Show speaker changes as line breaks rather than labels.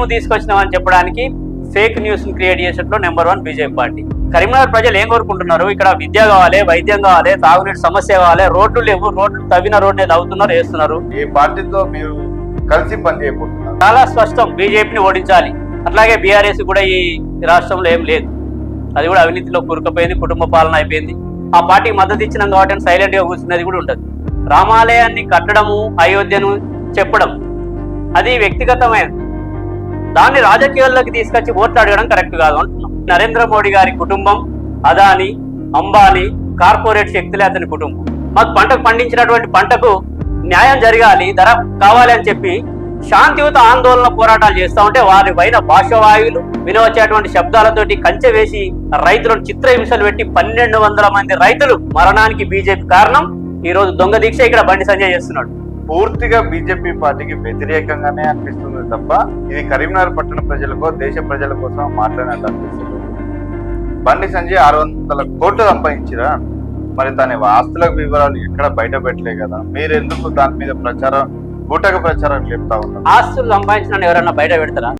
మేము తీసుకొచ్చినామని చెప్పడానికి fake news create చేసేట్లో number one BJP party. Karimnagar ప్రజలు ఏం కోరుకుంటున్నారు? ఇక్కడ విద్య కావాలి వైద్యం కావాలి తాగునీటి సమస్య కావాలి రోడ్లు లేవు రోడ్లు తవ్విన రోడ్డే తవ్వుతున్నారు వేస్తున్నారు.
ఈ పార్టీతో మీరు కలిసి పనిచేయబోతున్నారు
చాలా స్పష్టం బీజేపీని ఓడించాలి. అట్లాగే బీఆర్ఎస్ కూడా ఈ రాష్ట్రంలో ఏం లేదు. అది కూడా అవినీతిలో కూరుకుపోయింది కుటుంబ పాలన అయిపోయింది. ఆ పార్టీకి మద్దతు ఇచ్చినాం కాబట్టి సైలెంట్గా కూర్చున్నది కూడా ఉంటుంది రామాలయాన్ని కట్టడము అయోధ్యను చెప్పడం అది వ్యక్తిగతమైనది. దాన్ని రాజకీయాల్లోకి తీసుకొచ్చి ఓట్లు అడగడం కరెక్ట్ కాదు అంటున్నాం. నరేంద్ర మోడీ గారి కుటుంబం అదాని అంబానీ కార్పొరేట్ శక్తులే అతని కుటుంబం. మాకు పంటకు పండించినటువంటి పంటకు న్యాయం జరగాలి ధర కావాలి అని చెప్పి శాంతియుత ఆందోళన పోరాటాలు చేస్తా ఉంటే వారి పైన భాషవాయువులు వినవచ్చేటువంటి శబ్దాలతోటి కంచె వేసి రైతులను చిత్రహింసలు పెట్టి పన్నెండు వందల మంది రైతులు మరణానికి బీజేపీ కారణం. ఈ రోజు దొంగ దీక్ష ఇక్కడ బండి సంజయ్ చేస్తున్నాడు.
పూర్తిగా బీజేపీ పార్టీకి వ్యతిరేకంగానే అనిపిస్తుంది తప్ప ఇది కరీంనగర్ పట్టణ ప్రజలకో దేశ ప్రజల కోసం మాట్లాడినట్టు అనిపిస్తుంది. బండి సంజయ్ ఆరు వందల కోట్లు సంపాదించిరా? మరి తన ఆస్తుల వివరాలు ఎక్కడ బయట పెట్టలే కదా? మీరు ఎందుకు దాని మీద ప్రచారం బూటక ప్రచారం చెప్తా ఉన్నారు?
ఆస్తులు సంపాదించిన ఎవరన్నా బయట పెడతారా?